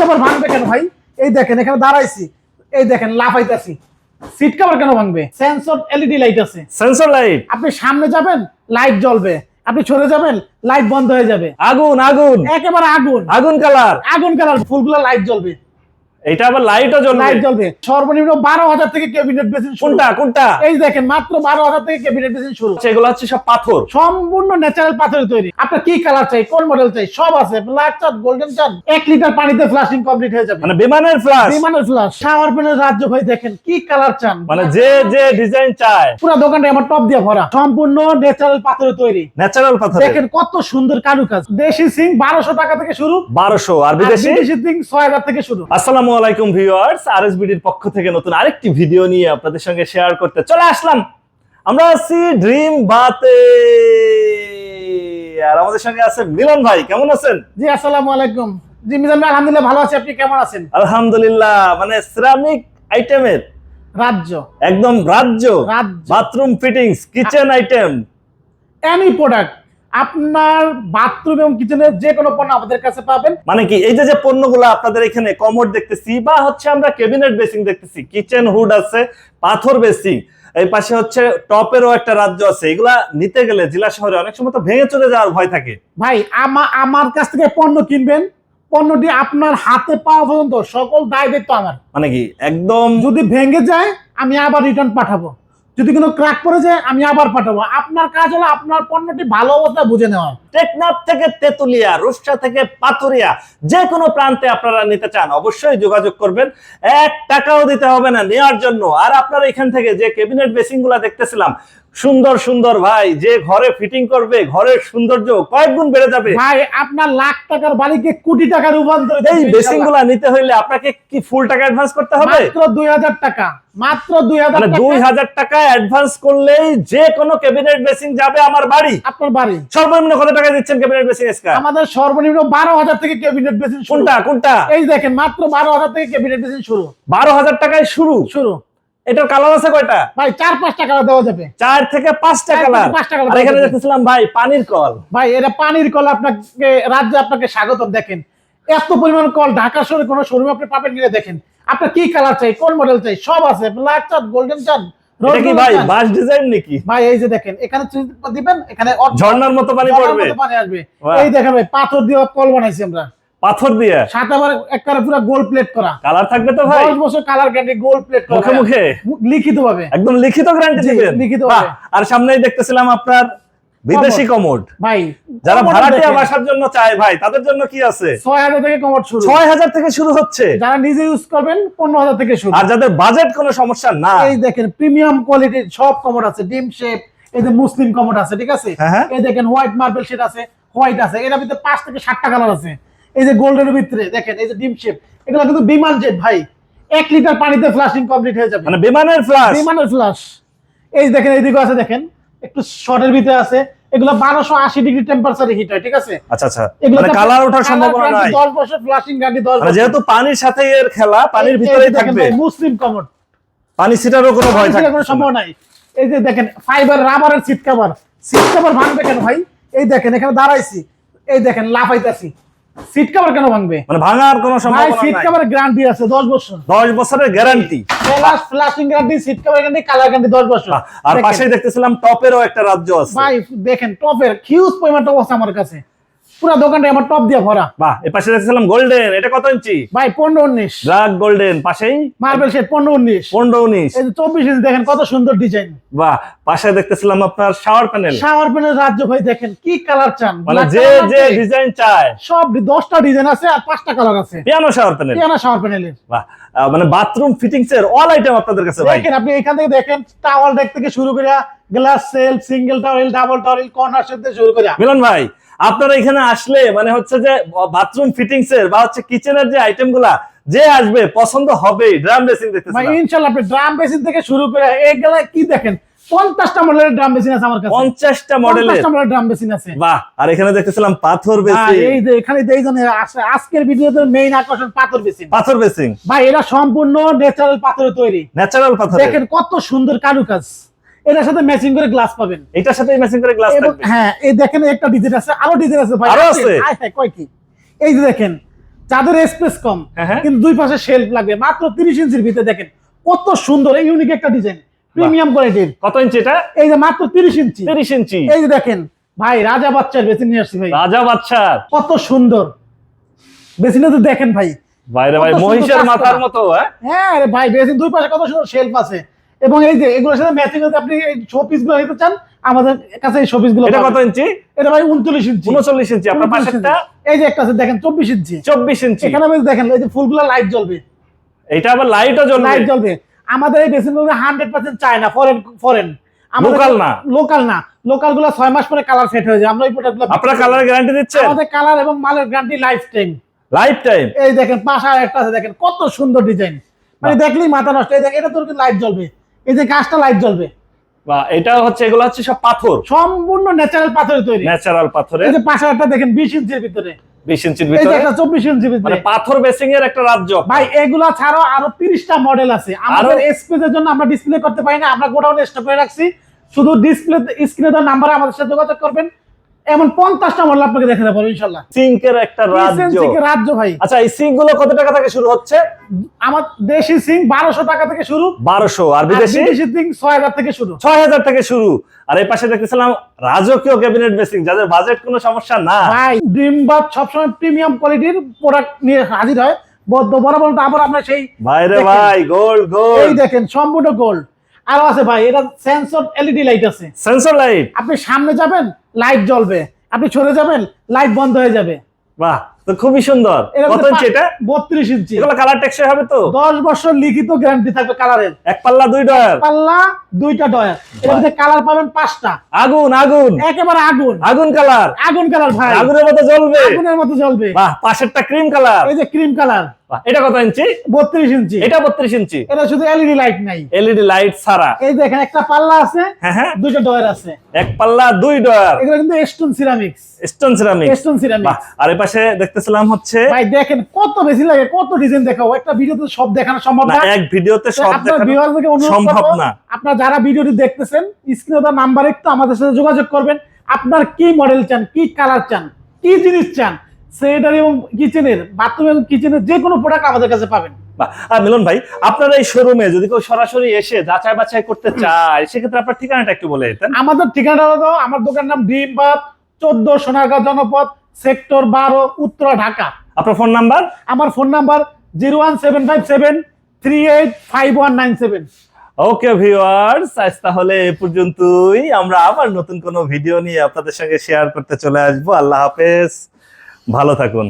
Cover ভাঙবে কেন ভাই? এই দেখেন এখানে দাঁড়াইছি। এই দেখেন লাফাইতাছি। সিট কভার কেন ভাঙবে? সেন্সর এলইডি লাইট আছে। সেন্সর লাইট আপনি সামনে যাবেন লাইট জ্বলবে। আপনি সরে যাবেন লাইট বন্ধ হয়ে যাবে। আগুন আগুন। একেবারে আগুন। আগুন কালার আগুন কালার ফুলগুলো লাইট জ্বলবে। এটা আবার লাইটও জ্বলবে। লাইট জ্বলবে। সর্বনিম্ন বারো হাজার থেকে ক্যাবিনেট বেসিন কোনটা কোনটা? এই দেখেন মাত্র বারো হাজার থেকে ক্যাবিনেট বেসিন শুরু। সেগুলো হচ্ছে সব পাথর। সম্পূর্ণ ন্যাচারাল পাথরে তৈরি। আপনার কি কালার চাই কোন মডেল চাই? সব আছে। ব্ল্যাক গোল্ডেন চান এক লিটার পানিতে ফ্লাশিং কমপ্লিট হয়ে যাবে। মানে বিমানের ফ্লাশ বিমানের ফ্লাশ শাওয়ার প্যানেল রাজ্য ভাই দেখেন কি কালার চান? মানে যে যে ডিজাইন চায়। পুরো দোকানটা আমার টপ দিয়ে ভরা। সম্পূর্ণ ন্যাচারাল পাথরে তৈরি। ন্যাচারাল পাথর দেখেন কত সুন্দর কারুকাজ। দেশি সিং বারোশো টাকা থেকে শুরু। বারোশো আর আর বিদেশি? বিদেশি সিং ছয় হাজার থেকে শুরু। আসসালামু আলাইকুম ভিউয়ার্স আরএসবিডির পক্ষ থেকে নতুন আরেকটি ভিডিও নিয়ে আপনাদের সঙ্গে শেয়ার করতে চলে আসলাম। আমরা আছি ড্রিম বাতে আর আমাদের সঙ্গে আছে মিলন ভাই কেমন আছেন? জি আসসালামু আলাইকুম। জি মিজান ভাই আলহামদুলিল্লাহ ভালো আছি। আপনি কেমন আছেন? আলহামদুলিল্লাহ মানে সিরামিক আইটেমের রাজ্য। একদম রাজ্য। রাজ্য। Bathroom fittings kitchen item any product আপনার বাথরুম এবং কিচেনের যে কোনো পণ্য আমাদের কাছে পাবেন। মানে কি এই যে পণ্যগুলো আপনাদের এখানে কমোড দেখতেছি বা হচ্ছে আমরা ক্যাবিনেট বেসিং দেখতেছি কিচেন হুড আছে পাথর বেসিং এই পাশে হচ্ছে টপেরও একটা রাজ্য আছে এগুলা নিতে গেলে জেলা শহরে অনেক সময় তো ভেঙে চলে যাওয়ার ভয় থাকে। ভাই আমা আমার কাছ থেকে পণ্য কিনবেন পণ্যটি আপনার হাতে পাওয়া পর্যন্ত সকল দায় দায়িত্ব আমার। মানে কি একদম যদি ভেঙে যায় আমি আবার রিটার্ন পাঠাবো। যদি কোনো ক্র্যাক পড়ে যায়, আমি আবার পাঠাবো। আপনার কাজ হলো আপনার পণ্যটি ভালো অবস্থা বুঝে নেওয়া। টেকনাফ থেকে তেতুলিয়া রুশা থেকে পাথুরিয়া, যে কোনো প্রান্তে আপনারা নিতে চান, অবশ্যই যোগাযোগ করবেন। এক টাকাও দিতে হবে না, নেওয়ার জন্য। আর আপনারা এখান থেকে যে ক্যাবিনেট বেসিংগুলো দেখতেছিলাম সুন্দর সুন্দর ভাই যে ঘরে ফিটিং করবে ঘরের সৌন্দর্য কয়েক গুণ বেড়ে যাবে। ভাই আপনার লাখ টাকার বাড়িকে কোটি টাকা রূপান্তর এই বেসিংগুলা নিতে হইলে আপনাকে কি ফুল টাকা অ্যাডভান্স করতে হবে? মাত্র দুই হাজার টাকা মাত্র দুই হাজার মানে দুই হাজার টাকা অ্যাডভান্স করলেই যে কোনো ক্যাবিনেট বেসিং যাবে আমার বাড়ি। আপনার বাড়ি। সর্বনিম্ন কত টাকা দিচ্ছেন ক্যাবিনেট বেসিং এসকা আমাদের সর্বনিম্ন বারো হাজার থেকে ক্যাবিনেট শুরু। কোনটা কোনটা? এই দেখেন মাত্র বারো হাজার থেকে ক্যাবিনেট বেসিন শুরু। বারো হাজার টাকায় শুরু। শুরু। এটার কালার আছে কয়টা? ভাই চার পাঁচ টাকা দেওয়া যাবে। চার থেকে পাঁচটা কালার পাঁচটা আর এখানে দেখতেছিলাম ভাই পানির কল। ভাই এটা পানির কল আপনাকে রাজ্যে আপনাকে স্বাগত দেখেন। এত পরিমাণ কল ঢাকা শহরে কোনো শোরুমে আপনি পাবেন কিনা দেখেন। আপনার কি কালার চাই কোন মডেল চাই সব আছে। ব্ল্যাক চান গোল্ডেন চান এটা কি ভাই বাস ডিজাইন নাকি? ভাই এই যে দেখেন এখানে দিবেন এখানে ঝর্ণার মতো পানি পড়বে? পানি আসবে। এই দেখেন ভাই পাথর দিয়ে কল বানাইছি আমরা। পাথর দিয়ে? আবার একবারে পুরো গোল প্লেট করা। কালার থাকবে তো ভাই? দশ বছর কালার গ্যারান্টি গোল প্লেট করা। মুখে মুখে? লিখিত ভাবে একদম লিখিত গ্যারান্টি দিবেন? লিখিতভাবে। বাহ, আর সামনেই দেখতেছিলাম আপনার বিদেশি কমোড। ভাই যারা কমোড ভাড়াটিয়া বাসার জন্য চায় ভাই তাদের জন্য কি আছে? ছয় হাজার থেকে কমোড শুরু। ছয় হাজার থেকে শুরু হচ্ছে। যারা নিজে ইউজ করবেন পনেরো হাজার থেকে শুরু। আর যাদের বাজেট কোনো সমস্যা না। এই দেখেন প্রিমিয়াম কোয়ালিটির সব কমোড আছে। ডিম শেপ এই যে মুসলিম কমোড আছে ঠিক আছে? হ্যাঁ, হ্যাঁ। এই দেখেন হোয়াইট মার্বেল শেড আছে হোয়াইট আছে। এর ভিতরে পাঁচ থেকে সাতটা কালার আছে। এই যে গোল্ডের ভিতরে দেখেন এই যে ডিম শেপ এগুলো কিন্তু বিমান জেট ভাই। এক লিটার পানিতে ফ্লাশিং কমপ্লিট হয়ে যাবে। মানে বিমানের ফ্লাশ বিমানের ফ্লাশ এই যে দেখেন এইদিকে আছে দেখেন একটু শর্টের ভিতরে আছে। এগুলো বারোশো আশি ডিগ্রি টেম্পারেচারে হিট হয় ঠিক আছে? আচ্ছা আচ্ছা। এগুলো মানে কালার ওঠার সম্ভাবনা নাই। দশ বছর ফ্লাশিং গ্যারান্টি দশ মানে বছর। যেহেতু পানির সাথে এর খেলা পানির ভিতরেই থাকবে। মুসলিম কমোড পানি ছিটারও কোনো ভয় থাকবে কোনো সম্ভব নাই। এই যে দেখেন ফাইবার রাবারের সিট কভার সিট কভার ভাঙবে কেন ভাই? এই দেখেন এখানে দাঁড়াইছি। এই দেখেন লাফাইতাছি। সিট কভার কেন ভাঙবে? মানে ভাঙার কোনো সম্ভাবনা নাই। সিট কভার গ্যারান্টি আছে 10 বছর দশ বছরের guarantee plus flushing guarantee seat cover guarantee colour guarantee 10 বছর। আর পাশে পাশেই দেখতেছিলাম টপেরও একটা রাজ্য আছে। ভাই দেখেন টপের হিউজ পরিমাণ টপ আছে আমার কাছে। পুরো দোকানটা আমার টপ দিয়ে ভরা। বাহ পাশে গোল্ডেন এটা কত ইঞ্চি? ভাই 15 19 ব্ল্যাক গোল্ডেন পাশেই? মার্বেল শেড 15 19 পনেরো উনিশ। এই যে 24 ইঞ্চি দেখেন কত সুন্দর ডিজাইন বাহ পাশে দেখতেছিলাম আপনার শাওয়ার প্যানেল শাওয়ার প্যানেল রাজ্য ভাই দেখেন কি কালার চান। মানে যে যে ডিজাইন চায়। সব দশটা ডিজাইন আছে আর পাঁচটা কালার আছে। Piano shower panel piano shower প্যানেলের বাহ মানে বাথরুম ফিটিংস এর অল আইটেম আপনাদের কাছে ভাই। দেখেন আপনি এখান থেকে দেখেন টাওয়াল ডেক থেকে শুরু করে glass shelf single towel double towel corner set থেকে শুরু করে। মিলন ভাই আপনারা এখানে আসলে মানে হচ্ছে যে বাথরুম ফিটিংস এর বা হচ্ছে কিচেনের যে আইটেমগুলা যে আসবে পছন্দ হবে ড্রাম বেসিং ভাই দেখতেছিলাম ইনশাল্লাহ আপনি ড্রাম বেসিন থেকে শুরু করে এগুলা কি দেখেন? পঞ্চাশটা মডেলের ড্রাম বেসিন আছে আমার কাছে। পঞ্চাশটা মডেলের পঞ্চাশটা মডেলের ড্রাম বেসিন আছে। বাহ আর এখানে দেখতেছিলাম পাথর আর বেসিং এই যে এখানে এই জন্য আজকের ভিডিওতে মেইন আকর্ষণ পাথর বেসিন। পাথর বেসিং ভাই এরা সম্পূর্ণ ন্যাচারাল পাথরে তৈরি। ন্যাচারাল পাথর দেখেন কত সুন্দর কারুকাজ। এটার সাথে ম্যাচিং করে গ্লাস পাবেন। এটার সাথে ম্যাচিং করে গ্লাস থাকবে। হ্যাঁ এই দেখেন একটা ডিজাইন আছে আরও ডিজাইন আছে ভাই। আরও আছে? কয় কি? এই যে দেখেন যাদের স্পেস কম হ্যাঁ, হ্যাঁ। কিন্তু দুই পাশে শেলফ লাগবে। মাত্র তিরিশ ইঞ্চির ভিতরে দেখেন কত সুন্দর ইউনিক একটা ডিজাইন প্রিমিয়াম কোয়ালিটির কত ইঞ্চি এটা? এই যে মাত্র তিরিশ ইঞ্চি। তিরিশ ইঞ্চি। এই যে দেখেন ভাই রাজা বাচ্চার বেশি নিয়ে আসছি ভাই। রাজা বাচ্চার কত সুন্দর। বেশি তো দেখেন ভাই। বাইরে ভাই মহিষের মাথার মতো হ্যাঁ? হ্যাঁ আরে ভাই দুই পাশে কত সুন্দর শেলফ আছে। এবং এই যে এগুলোর সাথে ম্যাচিং যদি আপনি এই শোপিসগুলো নিতে চান আমাদের কাছে এই শোপিসগুলো এটা কত ইঞ্চি? এটা ভাই উনচল্লিশ ইঞ্চি। উনচল্লিশ ইঞ্চি আপনার 39 পাশেরটা ইঞ্চি। এই যে একটা আছে দেখেন চব্বিশ ইঞ্চি। চব্বিশ ইঞ্চি। এখানে আপনি দেখেন এই যে ফুলগুলো লাইট জ্বলবে। এটা আবার লাইটও জ্বলবে। লাইট জ্বলবে। আমাদের এই বেসিনগুলো হান্ড্রেড পার্সেন্ট চায় না ফরেন ফরেন Local না? লোকাল না। লোকালগুলো ছয় মাস পরে কালার সেট হয়ে যায়। আমরা এই প্রোডাক্টগুলো আপনারা কালার গ্যারান্টি দিচ্ছেন? আমাদের কালার এবং মালের guarantee life time life time এই দেখেন পাশা একটা আছে দেখেন কত সুন্দর ডিজাইন মানে দেখলেই মাথা নষ্ট। এই দেখেন এটা তোর লাইট জ্বলবে। এই যে গাছটা লাইট জ্বলবে। বা এটা হচ্ছে এগুলো হচ্ছে সব পাথর। সম্পূর্ণ ন্যাচারাল পাথরের তৈরি। ন্যাচারাল পাথরে এই যে পাশাটা দেখেন বিশ ইঞ্চির ভিতরে। বিশ ইঞ্চির ভিতরে। এটা 24 ইঞ্চির মানে পাথর বেসিং এর একটা রাজ্য। ভাই এগুলা ছাড়াও আরও তিরিশটা মডেল আছে। আমাদের স্পেসের জন্য আমরা ডিসপ্লে করতে পারি না। আমরা গোডাউনে স্টক করে রাখছি। শুধু ডিসপ্লে স্ক্রিনে দেওয়া নাম্বারে আমাদের সাথে যোগাযোগ করবেন। এমন পঞ্চাশটা মডেল আপনাকে দেখে দেবো ইনশাল্লাহ সিঙ্কের একটা রাজ্য। রাজ্য ভাই। আচ্ছা এই সিঙ্কগুলো কত টাকা থেকে শুরু হচ্ছে? আমার দেশি সিং বারোশো টাকা থেকে শুরু। বারোশো আর বিদেশি? সিং ছয় হাজার থেকে শুরু। ছয় হাজার থেকে শুরু। আর এই পাশে দেখতেছিলাম রাজকীয় ক্যাবিনেট বেসিং যাদের বাজেট কোনো সমস্যা না। ভাই ড্রিম বাদ সবসময় প্রিমিয়াম কোয়ালিটির প্রোডাক্ট নিয়ে হাজির হয়। বদ্ধ বরাবর আবার আমরা সেই ভাইরে দেখেন। ভাই গোল্ড এই দেখেন সম্পূর্ণ গোল্ড আরও আছে ভাই এটা সেন্সর এলইডি লাইট আছে। সেন্সর লাইট আপনি সামনে যাবেন লাইট জ্বলবে। আপনি সরে যাবেন লাইট বন্ধ হয়ে যাবে। বাহ। তো খুবই সুন্দর। কত ইঞ্চি এটা? বত্রিশ ইঞ্চি। এগুলো কালার টেকসই হবে তো? দশ বছর লিখিত গ্যারান্টি থাকবে কালারের এক পাল্লা দুই ডয়ার? পাল্লা দুইটা ডয়ার। এর মধ্যে কালার পাবেন পাঁচটা। আগুন আগুন। একেবারে আগুন। আগুন কালার আগুন কালার ভাই। আগুনের মতো জ্বলবে। আগুনের মতো জ্বলবে। বাহ পাশেরটা ক্রিম কালার এই যে ক্রিম কালার এটা কত ইঞ্চি? বত্রিশ ইঞ্চি। এটা বত্রিশ ইঞ্চি। এটা শুধু এলইডি লাইট নাই। এলইডি লাইট ছাড়া। এই দেখেন একটা পাল্লা আছে হ্যাঁ হ্যাঁ। দুইটা ডয়ার আছে। এক পাল্লা দুই ডয়ার। এগুলো কিন্তু stone ceramics stone ceramic stone ceramics আর এই পাশে দেখতেছিলাম হচ্ছে ভাই দেখেন কত বেশি লাগে কত ডিজাইন দেখাবো। একটা ভিডিওতে সব দেখানো সম্ভব না এক ভিডিওতে সব আপনার দেখানো সম্ভব না। আপনারা যারা ভিডিওটি দেখতেছেন স্ক্রিনে দেওয়া নাম্বার একটু আমাদের সাথে যোগাযোগ করবেন। আপনার কি মডেল চান কি কালার চান কি জিনিস চান সেটার এবং কিচেনের বাথরুম এবং কিচেনের যে কোনো প্রোডাক্ট আমাদের কাছে পাবেন। মিলন ভাই আপনার এই শোরুমে যদি কেউ সরাসরি এসে যাচাই বাছাই করতে চায় সেক্ষেত্রে আপনার ঠিকানাটা একটু বলে দিতেন। আমাদের ঠিকানা হলো আমার দোকানের নাম ডিমবাদ চোদ্দ সোনারগাঁও জনপদ সেক্টর বারো উত্তরা ঢাকা। আপনার ফোন নাম্বার? আমার phone number zero one seven five seven three eight five one nine seven. Okay viewers আজ তাহলে এ পর্যন্তই। আমরা আবার নতুন কোনো ভিডিও নিয়ে আপনাদের সঙ্গে শেয়ার করতে চলে আসব। আল্লাহ হাফেজ। ভালো থাকুন।